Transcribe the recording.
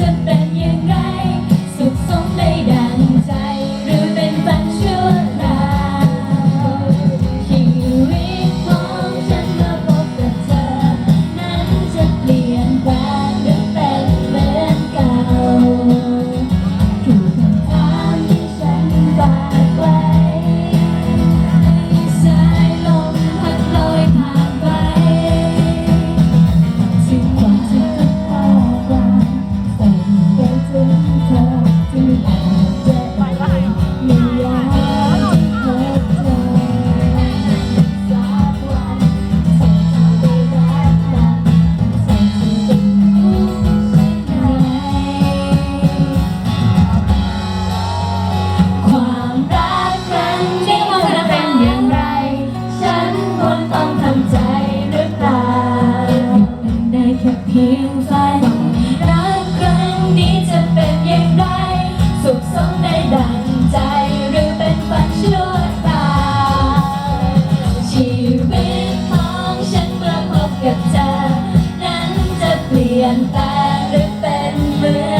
step. ต้องทำใจหรือเปล่าได้แค่เพียงฝันรักครั้งนี้จะเป็นอย่างไร สุขสมได้ดังใจหรือเป็นฝันชั่วตา ชีวิตของฉันเมื่อพบกับเธอ นั้นจะเปลี่ยนแปลงหรือเป็นเหมือน